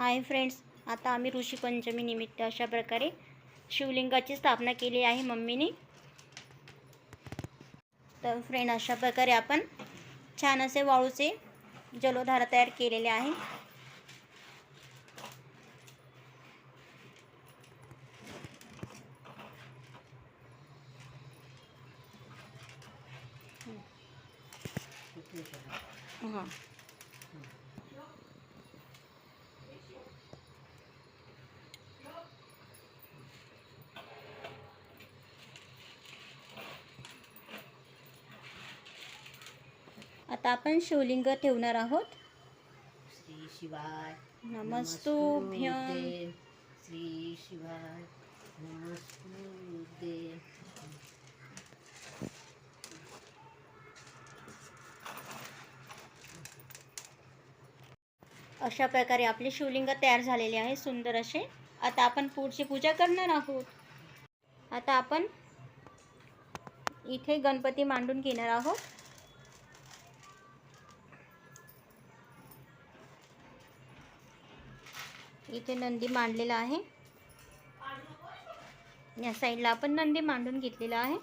Hi friends आता आम्ही ऋषीपंचमी निमित्त अशा प्रकारे शिवलिंगाची स्थापना केली आहे मम्मीने. तर फ्रेंड अशा प्रकारे आपण छान असे वाळूचे जलोधारा तयार केलेले आहे हां आता आपण शिवलिंग ठेवणार आहोत. श्री शिवाय नमस्तुभ्यं. श्री शिवाय अशा प्रकारे आपले शिवलिंग तयार झालेले आहे सुंदर असे. आता आपण पुढची पूजा करणार आहोत. आता आपण इथे गणपती मांडून घेणार आहोत. इथे नंदी मांडलेला आहे. या साईडला आपण नंदी मांडून घेतलेला आहे.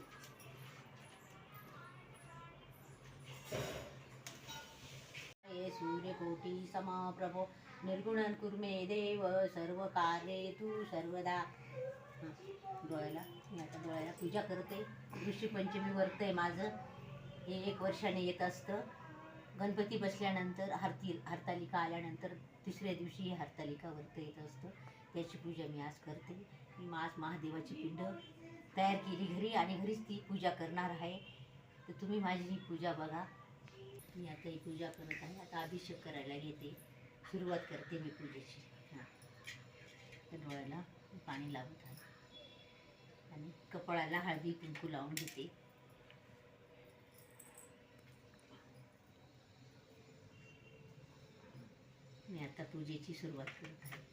सूर्यकोटी समाप्रभो निर्गुण कुर्मे देव सर्व कार्ये तू सर्वदा. डोळ्याला मी आता डोळ्याला पूजा करते. ऋषीपंचमी व्रत आहे माझं. हे एक वर्षाने येत असतं. गणपती बसल्यानंतर हरती हरतालिका आल्यानंतर तिसऱ्या दिवशी हरतालिका व्रत येत असतं. त्याची पूजा मी आज करते. मी आज महादेवाची पिंड तयार केली घरी आणि घरीच ती पूजा करणार आहे. तर तुम्ही माझी ही पूजा बघा. मी आता ही पूजा करत आहे. आता अभिषेक करायला घेते सुरुवात करते मी पूजेची. हां. डोळ्याला पाणी लावत आहे. आणि कपाळाला हळदी कुंकू लावून घेते. मी आता पूजेची सुरुवात करत आहे.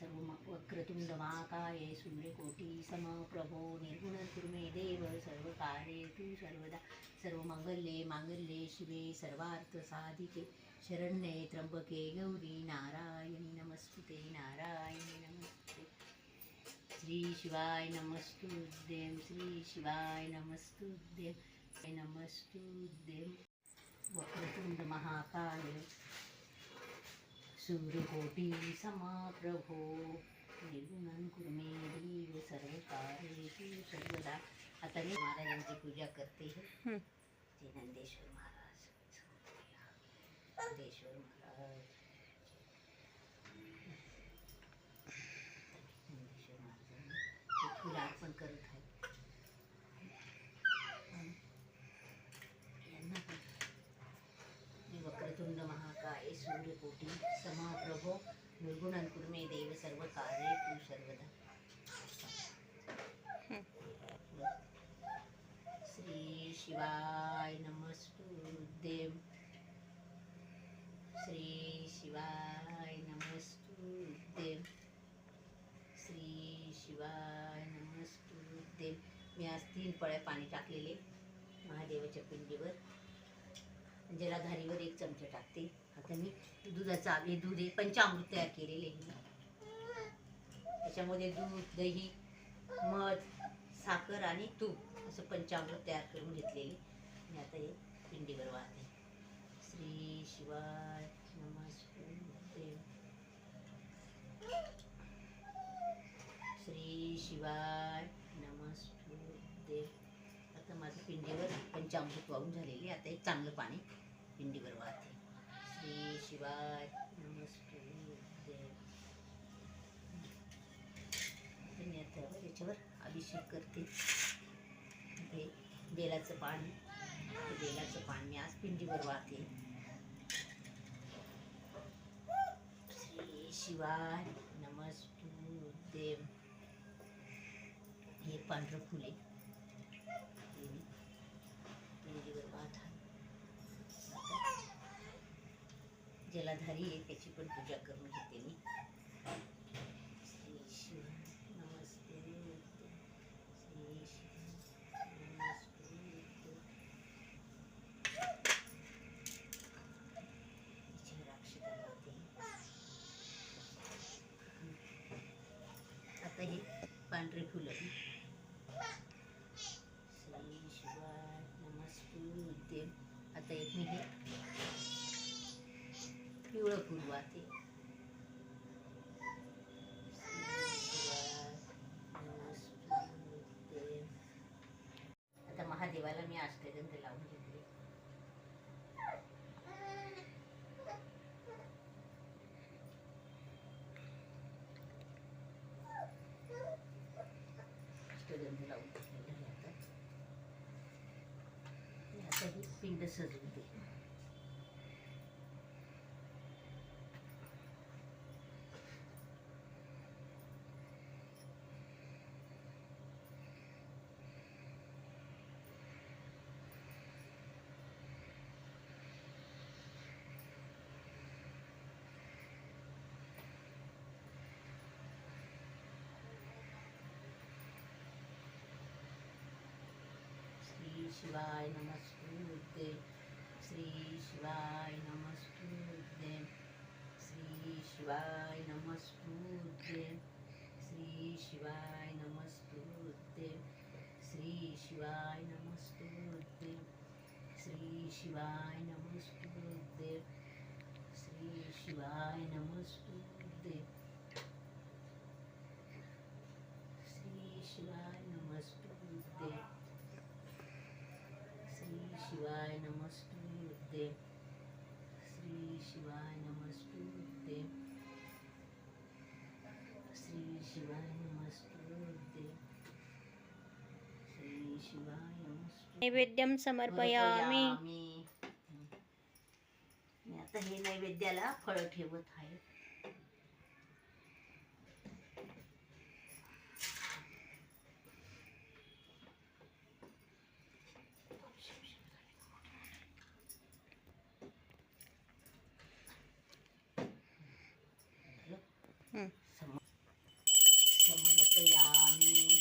सर्व म- वक्रतुंड महाकाय सूर्यकोटी समप्रभो निर्गुण कुर्मे देव सर्व कार्ये तू सर्वदा. सर्व मंगल्ये मांगल्ये शिवे सर्वार्थ साधिके. शरण्ये त्र्यंबके गौरी नारायणी नमस्तुते नारायणी नमस्ते. श्री शिवाय नमस्तुद्यं श्री शिवाय नमस्तुद्यं नमस्तुद्यं वक्रतुंड महाकाय सूर्यकोटी समाप्रभो। निर्गुणन कुर्मे देव सर्व कार्येषु सर्वदा। आता मी महाराजांची पूजा करते हं. ते नंदेश्वर महाराज। नंदेश्वर महाराज। नंदेश्वर फुल अर्पण करत आहे आणि यांना पण मी वक्रतुंड कोटी सूर्यकोटी समाप्रभो निर्गुणन कुर्मे देव सर्व कार्य तू सर्वदा. श्री शिवाय नमस्तुदेव श्री शिवाय नमस्तुदेव श्री शिवाय नमस्तुदेव मी आज तीन पळ्या पाणी टाकलेले महादेवाच्या पिंडीवर. जलाधारीवर एक चमचा टाकते. आता मी दुधाचा हे दूध आहे पंचामृत तयार केलेले आहे त्याच्यामध्ये दूध दही मध साखर आणि तूप असं पंचामृत तयार करून घेतलेले. मी आता हे पिंडीवर वाहते. श्री शिवाय श्री शिवाय नमस्ते. आता माझं पिंडीवर पंचामृत वाहून झालेली आता एक चांगलं पाणी पिंडीवर वाहते. श्री शिवाय नमस्ते मी आता याच्यावर अभिषेक करते. हे बेलाचं पान बेलाचं पान मी आज पिंडीवर वाहते. श्री शिवाय नमस्तुदेव हे पांढरं फुले हे मी पिंडीवर वाहत आहे आता ज्याला धारी आहे त्याची पण पूजा करून घेते मी श्री शिव नमस्ते श्री शिव नमस्ते हिच्यावर अक्षता लावते पूर्वाते आता महादेवाला मी अष्टगंध लावून घेतले. अष्टगंध लावून घेतलेलं आता ही पिंड सजवून दे श्री शिवाय नमस्ते। श्री शिवाय नमस्ते। श्री शिवाय नमस्ते। श्री शिवाय नमस्ते। श्री शिवाय नमस्ते। श्री शिवाय नमस्ते। श्री शिवाय नमस्ते श्री शिवाय नमस्ते श्री शिवाय नमस्तुते श्री शिवाय नमस्तुते श्री शिवाय नमस्तुते श्री शिवाय नमस्तुते नैवेद्यम समर्पयामी. मी आता हे नैवेद्याला फळ ठेवत आहे हं. सम- समर्पयामि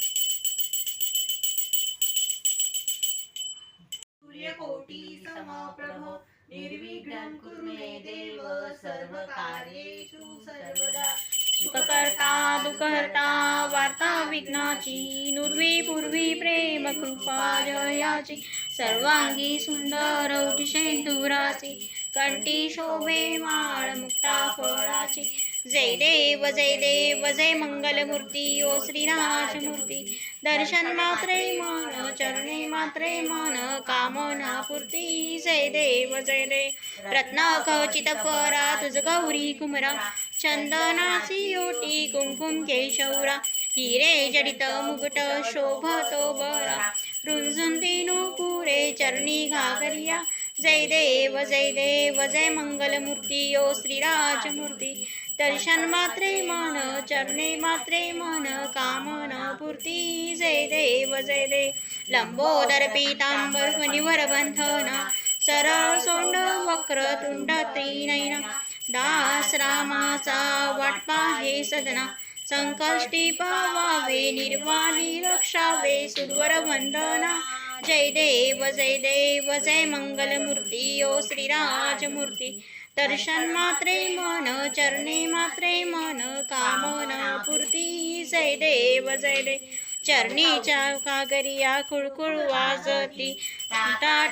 सूर्यकोटि समप्रभो निर्विघ्नं कुरु मे देव सर्वकार्येषु सर्वदा। सुखकर्ता दुःखहर्ता वार्ता विघ्नाची नुर्वी पूर्वी प्रेम कृपा जयाची सर्वांगी सुंदर उठिशे दुराची कंठी शोभे माळ मुक्ता फळाची जय देव जय देव जय मंगलमूर्ती ओ श्रीराजमूर्ती दर्शन मात्रे मन चरणे मात्रे मन कामना पूर्ती. जय देव जय देव. रत्न खचित फरा तुझ गौरी कुमरा. चंदनाची ओटी कुंकुम केशौरा हिरे जडित मुगट शोभतो बरा. रुंजुंती पुरे चरणी घागरिया. जय देव जय देव जय मंगलमूर्ती ओ श्रीराजमूर्ती. दर्शन मात्रे मन चरणे मात्रे मन कामना पूर्ती. जय देव जय देव लंबोदर पीतांबर मुनिवर बंधन. सरळ सोंड वक्र तुंड त्रिनयन. दास रामाचा वाटपा हे सदना. संकष्टी पावावे निर्वाणी रक्षावे सुरवर वंदना. जय देव जय देव जय मंगलमूर्ती ओ श्रीराजमूर्ती. दर्शन मात्रे मन चरणे मात्रे मन कामना पूर्ती. जय देव जय देव चरणीच्या कागरिया कुळकुळ वाजती.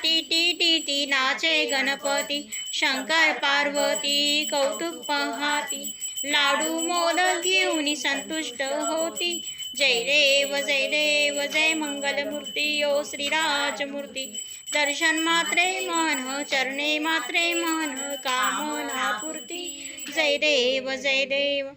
टी टी टी टी नाचे गणपती. शंकर पार्वती कौतुक पहाती. लाडू मोदक घेऊन संतुष्ट होती. जय देव जय देव जय मंगलमूर्ती. ओ श्रीराजमूर्ती. दर्शन मात्रे मन चरणे मात्रे मन कामना पूर्ती। जय देव जय देव।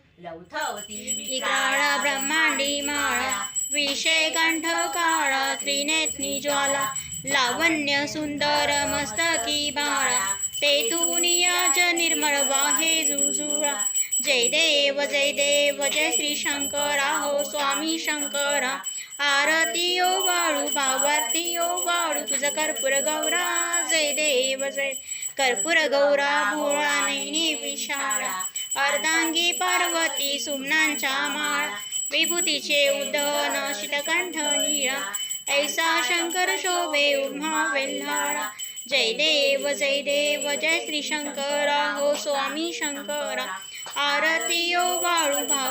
काळा ब्रह्मांडी माळा। विषय कंठ काळा त्रिनेत्नी ज्वाला। लावण्य सुंदर मस्तकी बाळा। तेथून याच निर्मळ वाहे जुजुळा। जय देव जय देव जय श्री शंकरा हो स्वामी शंकरा। आरती ओ बाळू भावार्थी ओ बाळू तुझं कर्पूर गौरा जय देव जय. कर्पूर गौरा भोळा नैनी विशाळा अर्धांगी पार्वती सुमनांच्या माळ विभूतीचे उदन शीतकंठ निळा ऐसा शंकर शोभे उम्हा वेल्हाळा. जय देव जय देव जय श्री शंकरा हो स्वामी शंकरा. आरती ओ बाळू भाव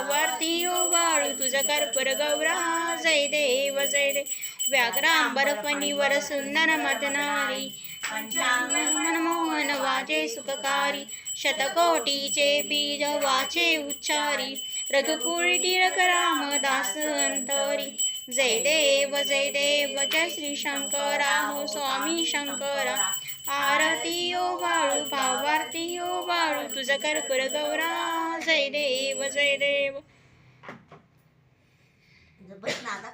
कर्पूर गौरा जय देव जय देव व्याघ्रांबरपणीवर सुंदर मदनारी. मनमोहन वाजे सुखकारी. शतकोटीचे बीज वाचे उच्चारी. रघुकुळी टिळक राम दास अंतरी. जय देव जय देव जय श्री शंकरा. हो स्वामी शंकरा. आरती ओ बाळू भावारती ओ बाळू. तुझ कर्पूर गौरा जय देव जय देव. बस ना आता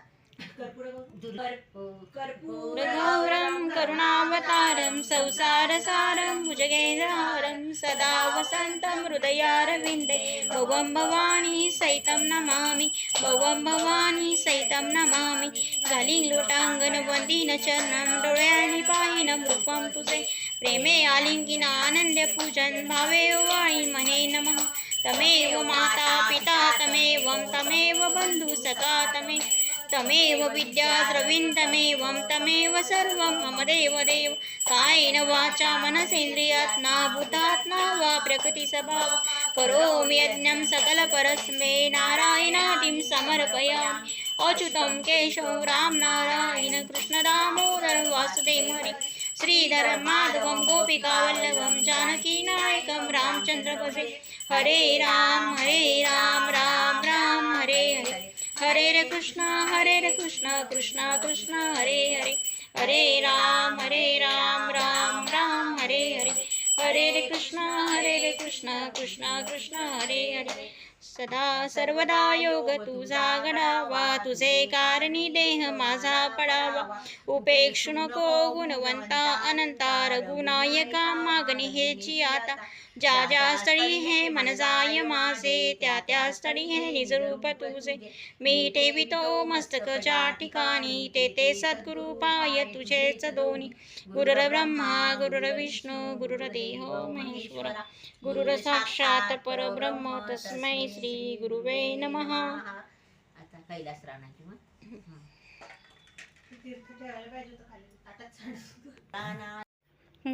कर्पूर गौरं करुणावतारं संसारसारं भुजगेन्द्रहारं सदा वसन्तं हृदयारविन्दे भवं भवानी सैतं नमामि भवं भवानी सैतं नमामि घाली लोटांगण वंदीन चरणं डोळ्याने पाहिन रूपं तुझे प्रेमे आलिंगिन आनंद पूजन भावे वाळी मने नमः तमेव माता पिता तमेवं तमेव बन्धु सखा तमे तमेव विद्या द्रविन्दमेवं तमेव सर्वं मम देव देव। कायेन वाचा मनसेन्द्रियात्मा भूतात्मा वा प्रकृतिस्वभाव। करोमि यज्ञं सकलपरस्मे नारायणादिं समर्पयामि। अच्युतं केशव राम नारायण कृष्णदामोदर वासुदेव हरि श्रीधर माधवं गोपिकावल्लभं जानकीनायकं रामचन्द्रपसे हरे राम हरे राम राम राम हरे हरे। हरे रे कृष्ण हरे रे कृष्ण कृष्ण कृष्ण हरे हरे। हरे राम हरे राम राम राम हरे हरे। हरे रे कृष्ण हरे रे कृष्ण कृष्ण कृष्ण हरे हरे। सदा सर्वदा योग तुझा गडावा तुझे कारणी देह माझा पडावा. उपेक्षु नको गुणवंता अनंता रघुनायका मागणी हेची आता. ज्या ज्या स्थळी हे मन जाय माझे त्या त्या स्थळी हे निजरूप तुझे. मी ठेवितो मस्तक ज्या ठिकाणी ते ते सद्गुरु पाय तुझेच दोन्ही. गुरुर ब्रह्मा गुरुर विष्णू गुरुर देह महेश्वर. गुरुर साक्षात परब्रह्म तस्मै श्री गुरुवे नमः. आता कैलास राणा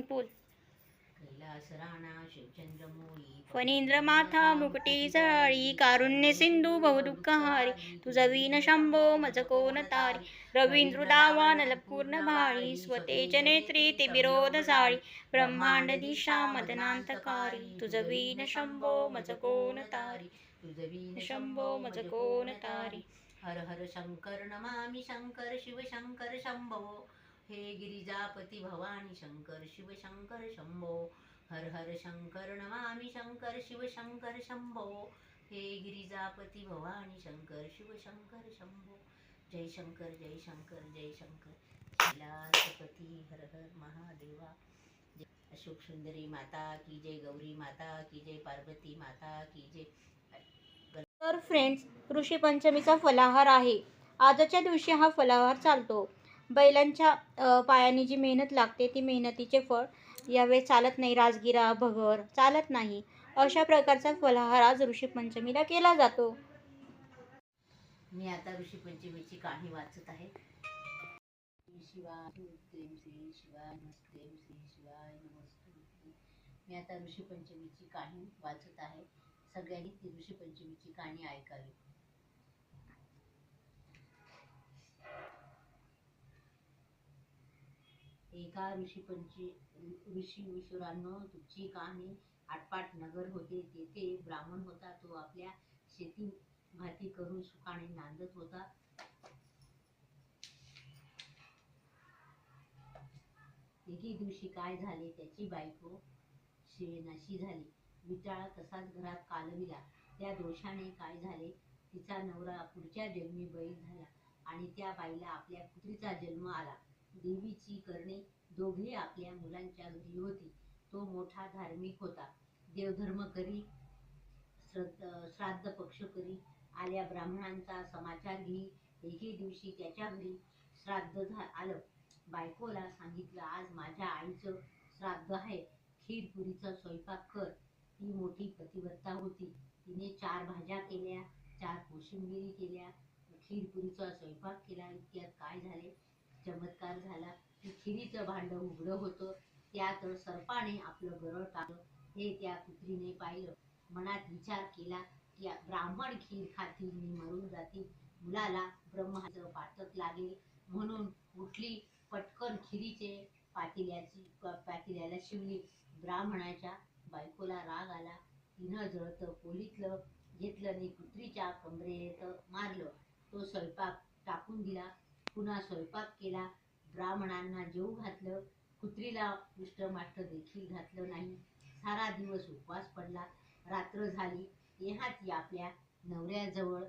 बोल. कैलास राणा शिवचंद्र मोळी फणींद्र माथा मुकुटी जळाळी कारुण्य सिंधू बहुदुःखहारी तुझा वीण शंभो मज कोण तारी रवींद्र दावा नलपूर्ण भाळी स्वतेज नेत्री ते विरोध जाळी ब्रह्मांड दिशा मदनांतकारी तुझ वीण शंभो मज कोण तारी शंभो मज कोण तारी हर हर शंकर नमामि शंकर शिव शंकर शंभो। हे गिरिजापती भवानी शंकर शिव शंकर शंभो। हर हर शंकर नमामि शंकर शिव शंकर शंभो। हे गिरिजापती भवानी शंकर शिव शंकर शंभो। जय शंकर जय शंकर जय शंकर। कैलासपती हर हर महादेवा। अशोक सुंदरी माता की जय गौरी माता की जय पार्वती माता की जय। तर फ्रेंड्स ऋषीपंचमीचा फलाहार आहे. आजच्या दिवशी हा फलाहार चालतो. बैलांच्या पायाने जी मेहनत लागते ती मेहनतीचे फळ. यावेळी चालत नाही राजगिरा भगर चालत नाही. अशा प्रकारचा फलाहार आज ऋषीपंचमीला केला जातो. मी आता ऋषीपंचमीची कहाणी वाचत आहे. मी आता ऋषीपंचमीची कहाणी वाचत आहे. सगळ्यांनी ती ऋषी पंचमीची कहाणी ऐकावी. एका ऋषी पंची ऋषी विश्वरांनो तुमची कहाणी आटपाट नगर होते तेथे ब्राह्मण होता तो आपल्या शेती भाती करून सुखाने नांदत होता. एके दिवशी काय झाले त्याची बायको शिवेनाशी झाली. विटाळा तसाच घरात कालविला. त्या दोषाने काय झाले? तिचा नवरा पुढच्या जन्मी बैल झाला आणि त्या बाईला आपल्या पुत्रीचा जन्म आला. देवीची करणे दोघे आपल्या मुलांच्या घरी होती. तो मोठा धार्मिक होता. देवधर्म करी श्राद्ध पक्ष करी आल्या ब्राह्मणांचा समाचार घेई. एके दिवशी त्याच्या घरी श्राद्ध झा आलं. बायकोला सांगितलं आज माझ्या आईचं श्राद्ध आहे. खीरपुरीचा स्वयंपाक कर. ती मोठी पतिव्रता होती. तिने चार भाज्या केल्या चार कोशिंबिरी केल्या खीरपुरीचा स्वयंपाक केला इतक्यात काय झाले? चमत्कार झाला की खिरीचं भांड उघडं होतं. त्यात सर्पाने आपलं गरळ टाकलं हे त्या पुत्रीने पाहिलं. मनात विचार केला की ब्राह्मण खीर खातील मी मरून जातील मुलाला ब्रह्माचं पातक लागेल म्हणून उठली पटकन खिरीचे पातिल्याची पातिल्याला शिवली. ब्राह्मणाच्या बायकोला राग आला. तिनं जळतं पोलीतलं घेतलं आणि कुत्रीच्या कमरेत मारलं. तो स्वयंपाक टाकून दिला. पुन्हा स्वयंपाक केला. ब्राह्मणांना जेवू घातलं. कुत्रीला उष्टमाष्ट देखील घातलं नाही. सारा दिवस उपवास पडला. रात्र झाली. तेव्हा ती आपल्या नवऱ्याजवळ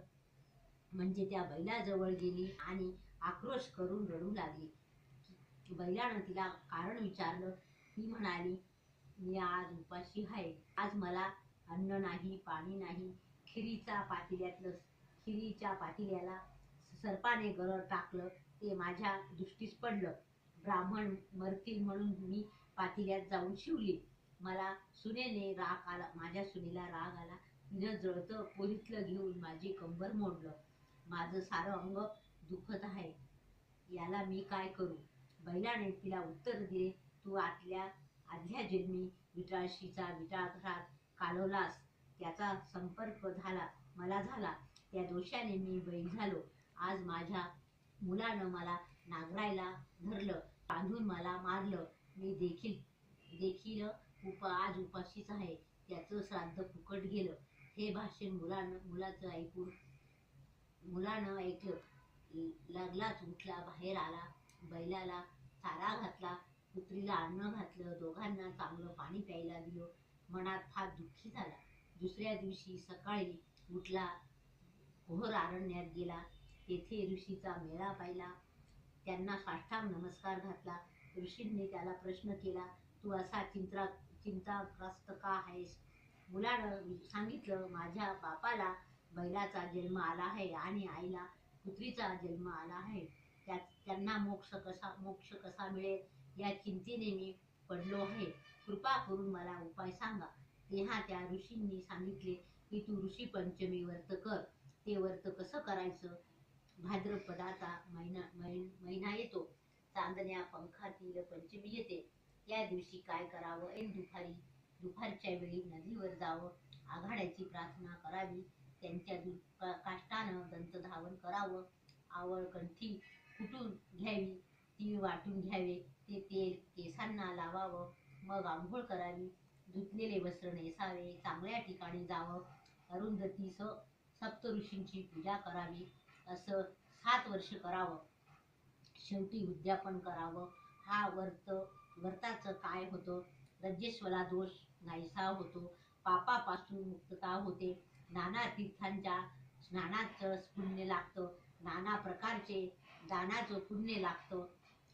म्हणजे त्या बैलाजवळ गेली आणि आक्रोश करून रडू लागली. बैलानं तिला कारण विचारलं. ती म्हणाली मी आज उपाशी आहे. आज मला अन्न नाही पाणी नाही. खिरीचा पातिल्यातलं खिरीच्या पातिल्याला सर्पाने गरड टाकलं ते माझ्या दृष्टीस पडलं. ब्राह्मण मरतील म्हणून मी पातिल्यात जाऊन शिवली. मला सुनेने राग आला माझ्या सुनेला राग आला. तिनं जळतं पोलीतलं घेऊन माझी कंबर मोडलं. माझं सारं अंग दुखत आहे. याला मी काय करू? बैलाने तिला उत्तर दिले तू आतल्या आदल्या जन्मी विटाळशीचा विटाळघरात कालवलास त्याचा संपर्क झाला मला झाला. त्या दोषाने मी बैल झालो. आज माझ्या मुलानं मला नांगरायला धरलं बांधून मला मारलं. मी देखील देखील उप आज उपाशीच आहे. त्याचं श्राद्ध फुकट गेलं. हे भाषण मुलानं मुलाचं ऐकून मुलानं ऐकलं. लागलाच उठला बाहेर आला बैलाला चारा घातला. कुत्रीला अन्न घातलं दोघांना चांगलं पाणी प्यायला दिलं मनात फार दुःखी झाला. दुसऱ्या दिवशी सकाळी उठला घोर आरण्यात गेला. तेथे ऋषीचा मेळा पाहिला. त्यांना साष्टांग नमस्कार घातला. ऋषींनी त्याला प्रश्न केला तू असा चिंता चिंताग्रस्त का आहेस? मुलानं सांगितलं माझ्या बापाला बैलाचा जन्म आला आहे आणि आईला पुत्रीचा जन्म आला आहे. त्या त्यांना मोक्ष कसा मोक्ष कसा मिळेल? या चिंतेने मी पडलो आहे. कृपा करून मला उपाय सांगा. तेव्हा त्या ऋषींनी सांगितले की तू ऋषी पंचमी व्रत कर. ते व्रत कसं करायचं? भाद्रपदाचा महिना महिना येतो. चांदण्या पंखातील पंचमी येते. त्या दिवशी काय करावं? एक दुपारी दुपारच्या वेळी नदीवर जावं. आघाड्याची प्रार्थना करावी. त्यांच्या दु- का- काष्टानं दंतधावन करावं. आवळ कंठी कुटून घ्यावी. ती वाटून घ्यावे. ते तेल केसांना लावावं. मग आंघोळ करावी. धुतलेले वस्त्र नेसावे. चांगल्या ठिकाणी जावं. अरुंधतीस सप्तऋषींची पूजा करावी. असं सात वर्ष करावं. शेवटी उद्यापन करावं. हा व्रत व्रताचं काय होतं? रज्जेश्वला दोष नाहीसा होतो. पापापासून मुक्तता होते? नाना तीर्थांच्या स्नानाचं पुण्य लागतं. नाना प्रकारचे दानाचं पुण्य लागतं.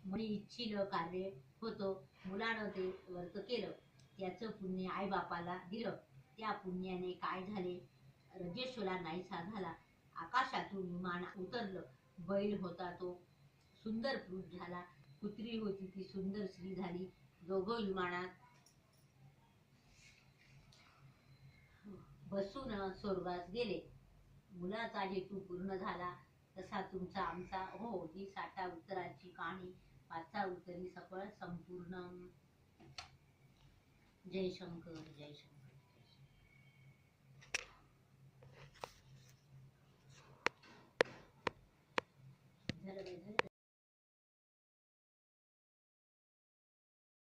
मनी इच्छिलं कार्य होतो मुलानं ते व्रत केलं त्याचं पुण्य आईबापाला दिलं. त्या पुण्याने काय झाले? रजेश्वला नाहीसा झाला. आकाशातून विमान उतरलं. बैल होता तो सुंदर पुरुष झाला. कुत्री होती ती सुंदर स्त्री झाली. दोघं विमानात बसून स्वर्गास गेले. मुलाचा हेतू पूर्ण झाला. तसा तुमचा आमचा हो ही साठा उत्तराची कहाणी पाचा उतरी सकळ संपूर्ण जयशंकर जय